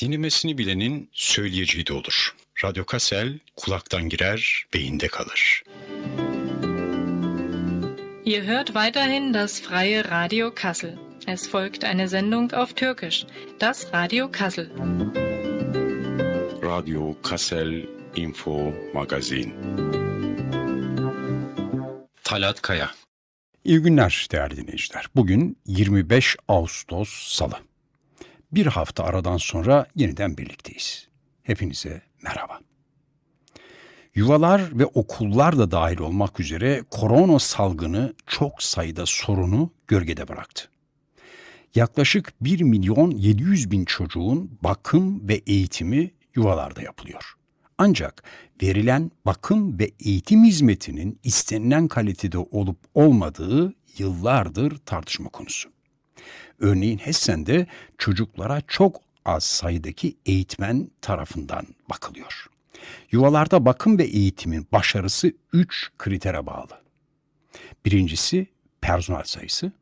Dinlemesini bilenin söyleyeceği de olur. Radyo Kassel kulaktan girer, beyinde kalır. Ihr hört weiterhin das freie Radio Kassel. Es folgt eine Sendung auf Türkisch, das Radio Kassel. Radyo Kassel Info Magazin. Talat Kaya İyi günler değerli dinleyiciler. Bugün 25 Ağustos Salı. Bir hafta aradan sonra yeniden birlikteyiz. Hepinize merhaba. Yuvalar ve okullar da dahil olmak üzere korona salgını çok sayıda sorunu gölgede bıraktı. Yaklaşık 1 milyon 700 bin çocuğun bakım ve eğitimi yuvalarda yapılıyor. Ancak verilen bakım ve eğitim hizmetinin istenilen kalitede olup olmadığı yıllardır tartışma konusu. Örneğin Hessen'de çocuklara çok az sayıdaki eğitmen tarafından bakılıyor. Yuvalarda bakım ve eğitimin başarısı üç kritere bağlı. Birincisi personel sayısı,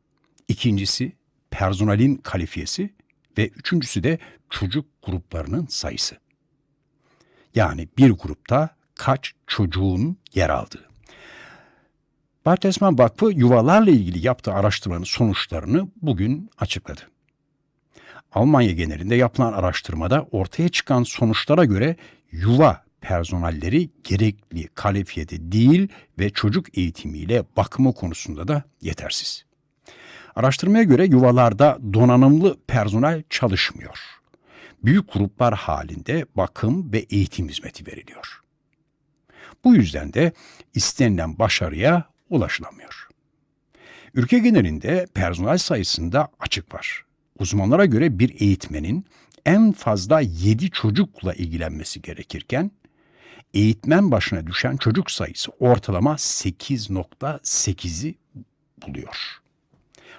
ikincisi personelin kalifiyesi ve üçüncüsü de çocuk gruplarının sayısı. Yani bir grupta kaç çocuğun yer aldığı. Bertelsmann Vakfı yuvalarla ilgili yaptığı araştırmanın sonuçlarını bugün açıkladı. Almanya genelinde yapılan araştırmada ortaya çıkan sonuçlara göre yuva personelleri gerekli kalifiyede değil ve çocuk eğitimiyle bakımı konusunda da yetersiz. Araştırmaya göre yuvalarda donanımlı personel çalışmıyor. Büyük gruplar halinde bakım ve eğitim hizmeti veriliyor. Bu yüzden de istenilen başarıya ulaşılamıyor. Ülke genelinde personel sayısında açık var. Uzmanlara göre bir eğitmenin en fazla 7 çocukla ilgilenmesi gerekirken eğitmen başına düşen çocuk sayısı ortalama 8.8'i buluyor.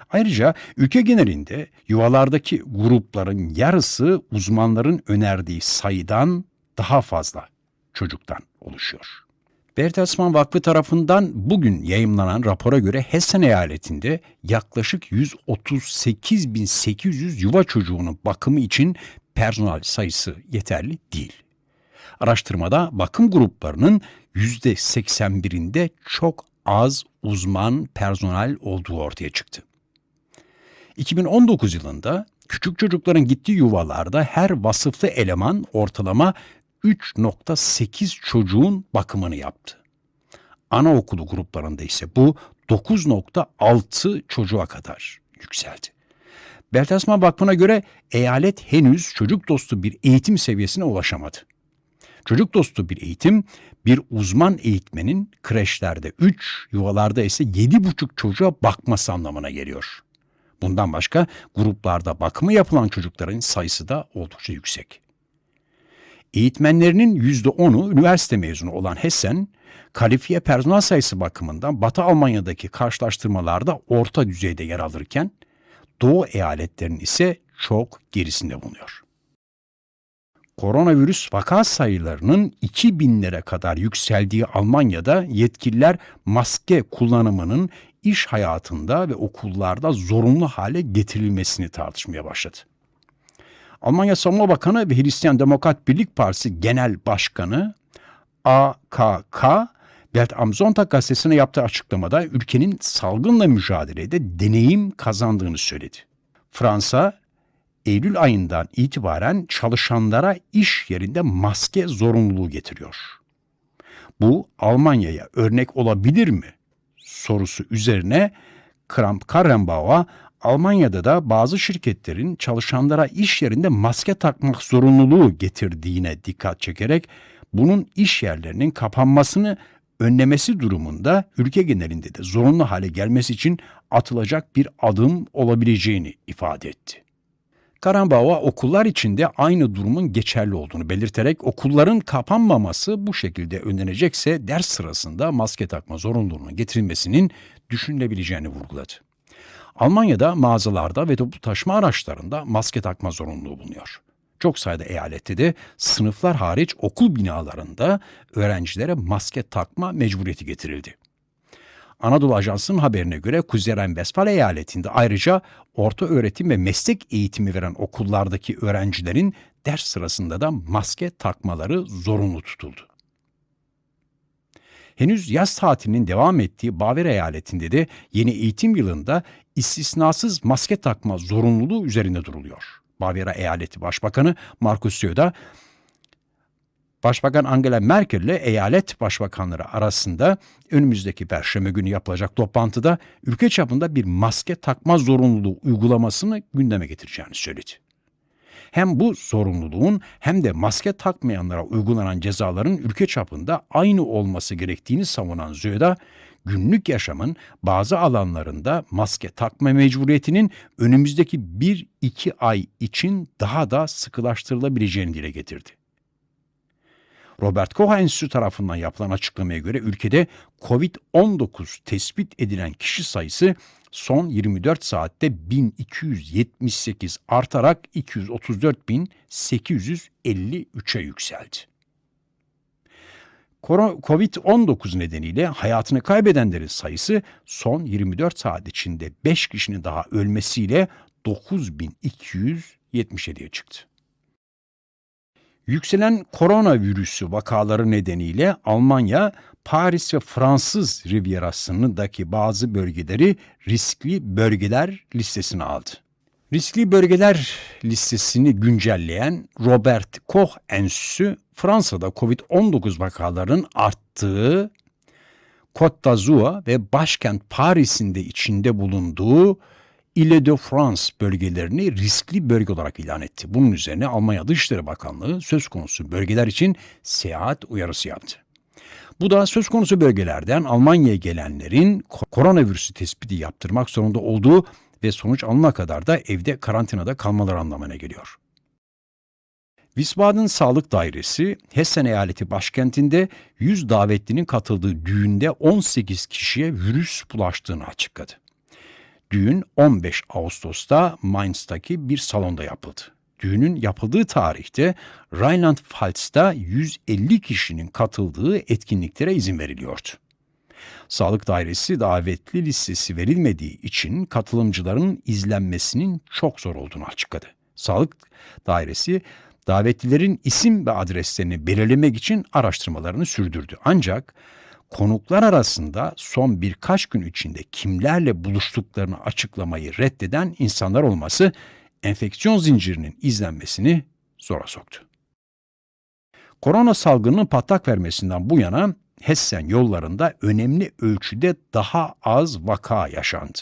Ayrıca ülke genelinde yuvalardaki grupların yarısı uzmanların önerdiği sayıdan daha fazla çocuktan oluşuyor. Bertelsmann Vakfı tarafından bugün yayımlanan rapora göre Hessen eyaletinde yaklaşık 138.800 yuva çocuğunun bakımı için personel sayısı yeterli değil. Araştırmada bakım gruplarının %81'inde çok az uzman personel olduğu ortaya çıktı. 2019 yılında küçük çocukların gittiği yuvalarda her vasıflı eleman ortalama 3.8 çocuğun bakımını yaptı. Anaokulu gruplarında ise bu 9.6 çocuğa kadar yükseldi. Bertelsmann Vakfı'na göre eyalet henüz çocuk dostu bir eğitim seviyesine ulaşamadı. Çocuk dostu bir eğitim bir uzman eğitmenin kreşlerde 3, yuvalarda ise 7,5 çocuğa bakması anlamına geliyor. Bundan başka gruplarda bakımı yapılan çocukların sayısı da oldukça yüksek. Eğitmenlerinin %10'u üniversite mezunu olan Hessen, kalifiye personel sayısı bakımından Batı Almanya'daki karşılaştırmalarda orta düzeyde yer alırken, Doğu eyaletlerinin ise çok gerisinde bulunuyor. Koronavirüs vaka sayılarının 2000'lere kadar yükseldiği Almanya'da yetkililer maske kullanımının iş hayatında ve okullarda zorunlu hale getirilmesini tartışmaya başladı. Almanya Savunma Bakanı ve Hristiyan Demokrat Birlik Partisi Genel Başkanı AKK, Welt Sonntag gazetesine yaptığı açıklamada ülkenin salgınla mücadelede deneyim kazandığını söyledi. Fransa, Eylül ayından itibaren çalışanlara iş yerinde maske zorunluluğu getiriyor. Bu Almanya'ya örnek olabilir mi? sorusu üzerine Kramp Karrenbauer Almanya'da da bazı şirketlerin çalışanlara iş yerinde maske takmak zorunluluğu getirdiğine dikkat çekerek bunun iş yerlerinin kapanmasını önlemesi durumunda ülke genelinde de zorunlu hale gelmesi için atılacak bir adım olabileceğini ifade etti. Karambava okullar içinde aynı durumun geçerli olduğunu belirterek okulların kapanmaması bu şekilde önlenecekse ders sırasında maske takma zorunluluğunun getirilmesinin düşünülebileceğini vurguladı. Almanya'da mağazalarda ve toplu taşıma araçlarında maske takma zorunluluğu bulunuyor. Çok sayıda eyalette de sınıflar hariç okul binalarında öğrencilere maske takma mecburiyeti getirildi. Anadolu Ajansı'nın haberine göre Kuzey Rhein-Westfalen eyaletinde ayrıca orta öğretim ve meslek eğitimi veren okullardaki öğrencilerin ders sırasında da maske takmaları zorunlu tutuldu. Henüz yaz tatilinin devam ettiği Baver eyaletinde de yeni eğitim yılında istisnasız maske takma zorunluluğu üzerinde duruluyor. Bavyera eyaleti başbakanı Markus Söder, Başbakan Angela Merkel ile eyalet başbakanları arasında önümüzdeki perşembe günü yapılacak toplantıda ülke çapında bir maske takma zorunluluğu uygulamasını gündeme getireceğini söyledi. Hem bu zorunluluğun hem de maske takmayanlara uygulanan cezaların ülke çapında aynı olması gerektiğini savunan Zöda, günlük yaşamın bazı alanlarında maske takma mecburiyetinin önümüzdeki 1-2 ay için daha da sıkılaştırılabileceğini dile getirdi. Robert Koch Enstitüsü tarafından yapılan açıklamaya göre ülkede COVID-19 tespit edilen kişi sayısı son 24 saatte 1278 artarak 234.853'e yükseldi. Covid-19 nedeniyle hayatını kaybedenlerin sayısı son 24 saat içinde 5 kişinin daha ölmesiyle 9277'ye çıktı. Yükselen koronavirüsü vakaları nedeniyle Almanya, Paris ve Fransız Rivierası'ndaki bazı bölgeleri riskli bölgeler listesine aldı. Riskli bölgeler listesini güncelleyen Robert Koch Enstitüsü, Fransa'da COVID-19 vakalarının arttığı Côte d'Azur ve başkent Paris'in de içinde bulunduğu Ile-de-France bölgelerini riskli bölge olarak ilan etti. Bunun üzerine Almanya Dışişleri Bakanlığı söz konusu bölgeler için seyahat uyarısı yaptı. Bu da söz konusu bölgelerden Almanya'ya gelenlerin koronavirüsü tespiti yaptırmak zorunda olduğu ve sonuç alına kadar da evde karantinada kalmaları anlamına geliyor. Wiesbaden Sağlık Dairesi, Hessen eyaleti başkentinde 100 davetlinin katıldığı düğünde 18 kişiye virüs bulaştığını açıkladı. Düğün 15 Ağustos'ta Mainz'taki bir salonda yapıldı. Düğünün yapıldığı tarihte Rheinland-Pfalz'da 150 kişinin katıldığı etkinliklere izin veriliyordu. Sağlık Dairesi davetli listesi verilmediği için katılımcıların izlenmesinin çok zor olduğunu açıkladı. Sağlık Dairesi davetlilerin isim ve adreslerini belirlemek için araştırmalarını sürdürdü. Ancak konuklar arasında son birkaç gün içinde kimlerle buluştuklarını açıklamayı reddeden insanlar olması enfeksiyon zincirinin izlenmesini zora soktu. Korona salgınının patlak vermesinden bu yana Hessen yollarında önemli ölçüde daha az vaka yaşandı.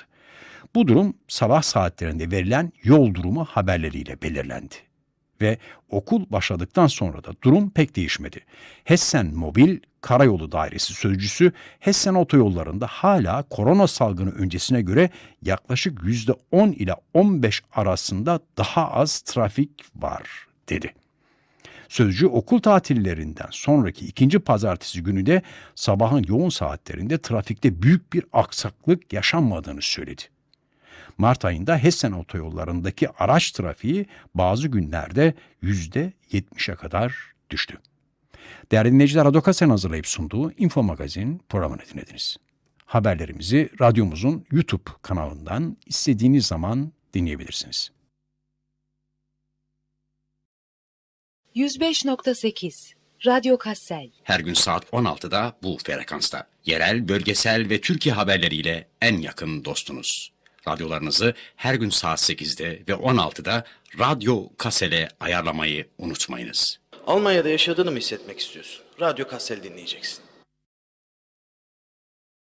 Bu durum sabah saatlerinde verilen yol durumu haberleriyle belirlendi. Ve okul başladıktan sonra da durum pek değişmedi. Hessen Mobil Karayolu Dairesi sözcüsü Hessen otoyollarında hala korona salgını öncesine göre yaklaşık %10 ile 15 arasında daha az trafik var dedi. Sözcü okul tatillerinden sonraki ikinci pazartesi günü de sabahın yoğun saatlerinde trafikte büyük bir aksaklık yaşanmadığını söyledi. Mart ayında Hessen otoyollarındaki araç trafiği bazı günlerde yüzde 70'e kadar düştü. Değerli dinleyiciler, Adokasen hazırlayıp sunduğu Info Magazin programını dinlediniz. Haberlerimizi radyomuzun YouTube kanalından istediğiniz zaman dinleyebilirsiniz. 105.8 Radyo Kassel Her gün saat 16'da bu frekansta. Yerel, bölgesel ve Türkiye haberleriyle en yakın dostunuz. Radyolarınızı her gün saat 8'de ve 16'da Radyo Kasel'e ayarlamayı unutmayınız. Almanya'da yaşadığını mı hissetmek istiyorsun? Radyo Kassel dinleyeceksin.